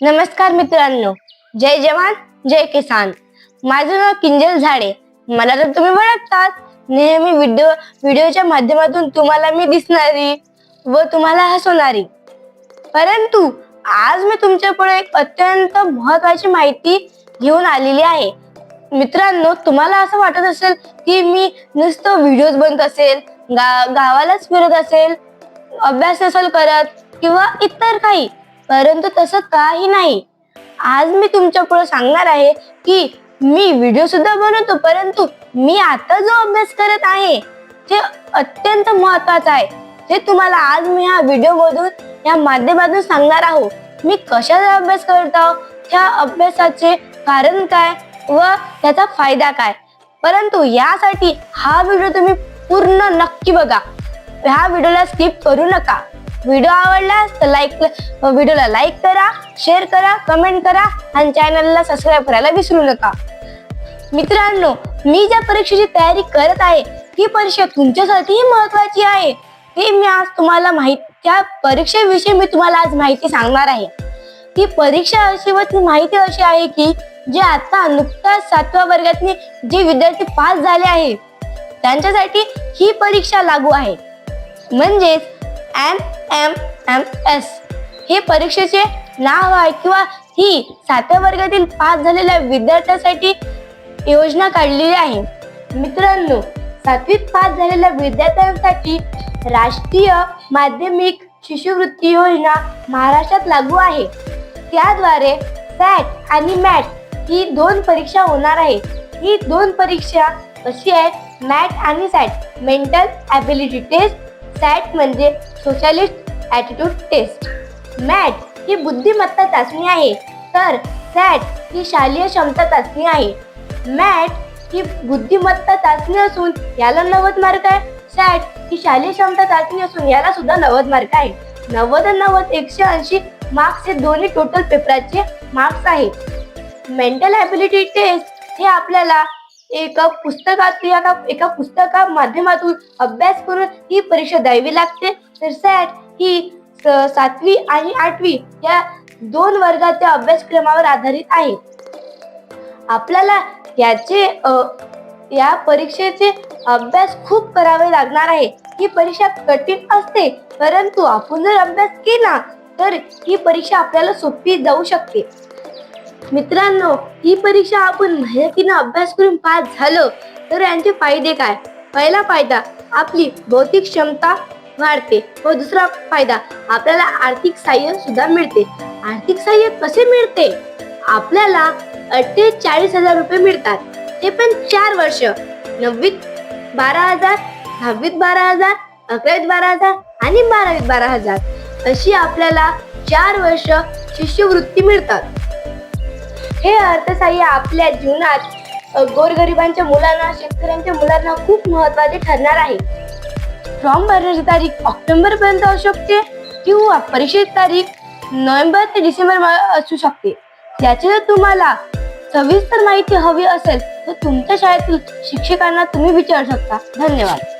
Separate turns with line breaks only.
नमस्कार मित्रांनो. जय जवान जय किसान. माझं नाव किंजल झाडे. मला तर तुम्ही ओळखतात. नेहमी व्हिडिओ व्हिडिओच्या माध्यमातून तुम्हाला मी दिसणारी व तुम्हाला हसवणारी. परंतु आज मी तुमच्यापुढे एक अत्यंत महत्वाची माहिती घेऊन आलेली आहे. मित्रांनो तुम्हाला असं वाटत असेल की मी नुसतं व्हिडिओज बनत असेल गा गावालाच फिरत असेल अभ्यास नसेल करत किंवा इतर काही परंतु तसं काही नाही. आज मी तुमच्यापुढे सांगणार आहे की मी व्हिडिओ सुद्धा बनवतो परंतु मी आता जो अभ्यास करत आहे ते अत्यंत महत्वाचं आहे ते तुम्हाला आज मी ह्या व्हिडिओ मधून या माध्यमातून सांगणार आहोत. मी कशाचा अभ्यास करत? आहो त्या अभ्यासाचे कारण काय? व त्याचा फायदा काय? परंतु यासाठी हा व्हिडिओ तुम्ही पूर्ण नक्की बघा. ह्या व्हिडिओला स्किप करू नका. व्हिडिओ आवडला तर लाईक व्हिडिओला लाईक करा शेअर करा कमेंट करा आणि चॅनलला सबस्क्राईब करायला विसरू नका. मित्रांनो मी ज्या परीक्षेची तयारी करत आहे ही परीक्षा तुमच्यासाठीही महत्वाची आहे. हे मी आज तुम्हाला माहिती त्या परीक्षेविषयी मी तुम्हाला आज माहिती सांगणार आहे. ती परीक्षा अशी व ती माहिती अशी आहे की जे आता नुकताच सातव्या वर्गातले जे विद्यार्थी पास झाले आहेत त्यांच्यासाठी ही परीक्षा लागू आहे. म्हणजेच एम एम एम एस हे परीक्षेचे नाव आहे किंवा ही सातव्या वर्गातील पास झालेल्या विद्यार्थ्यांसाठी योजना काढलेली आहे. मित्रांनो सातवीत पास झालेल्या विद्यार्थ्यांसाठी राष्ट्रीय माध्यमिक शिष्यवृत्ती योजना महाराष्ट्रात लागू आहे. त्याद्वारे सॅट आणि मॅट ही दोन परीक्षा होणार आहे. ही दोन परीक्षा कशी आहेत? मॅट आणि SAT mental ability test SAT म्हणजे सोशालिस्ट ॲटिट्यूड टेस्ट मॅट ही बुद्धिमत्ता चाचणी आहे तर सॅट ही शालेय क्षमता चाचणी आहे. मॅट ही बुद्धिमत्ता चाचणी असून याला नव्वद मार्क आहे. सॅट ही शालेय क्षमता चाचणी असून याला सुद्धा नव्वद मार्क आहे. नव्वद नव्वद एकशे ऐंशी मार्क्स हे दोन्ही टोटल पेपराचे मार्क्स आहेत मेंटल ॲबिलिटी टेस्ट हे आपल्याला एका पुस्तकात या एका पुस्तका माध्यमातून अभ्यास करून ही परीक्षा द्यावी लागते. तर सॅट ही सातवी आणि आठवी या दोन वर्गाच्या अभ्यासक्रमावर आधारित आहे. आपल्याला याचे या परीक्षेचे अभ्यास खूप करावे लागणार आहे. ही परीक्षा कठीण असते परंतु आपण जर अभ्यास केला तर ही परीक्षा आपल्याला सोपी जाऊ शकते. मित्रांनो ही परीक्षा आपण मेहनतीनं अभ्यास करून पास झालो तर यांचे फायदे काय? पहिला फायदा आपली भौतिक क्षमता वाढते. व दुसरा फायदा आपल्याला आर्थिक सहाय्य सुद्धा मिळते. आर्थिक सहाय्य कसे मिळते? आपल्याला अठ्ठेचाळीस हजार रुपये मिळतात. ते पण चार वर्ष. नववीत बारा हजार दहावीत बारा हजार अकरावीत बारा हजार आणि बारावीत बारा हजार. अशी आपल्याला चार वर्ष शिष्यवृत्ती मिळतात. हे अर्थसहाय्य आपल्या जीवनात गोरगरिबांच्या मुलांना शेतकऱ्यांच्या मुलांना खूप महत्त्वाचे ठरणार आहे. फॉर्म भरण्याची तारीख ऑक्टोबर पर्यंत असू शकते किंवा परीक्षेची तारीख नोव्हेंबर ते डिसेंबर असू शकते. त्याची जर तुम्हाला सविस्तर माहिती हवी असेल तर तुमच्या शाळेतील शिक्षकांना तुम्ही विचारू शकता. धन्यवाद.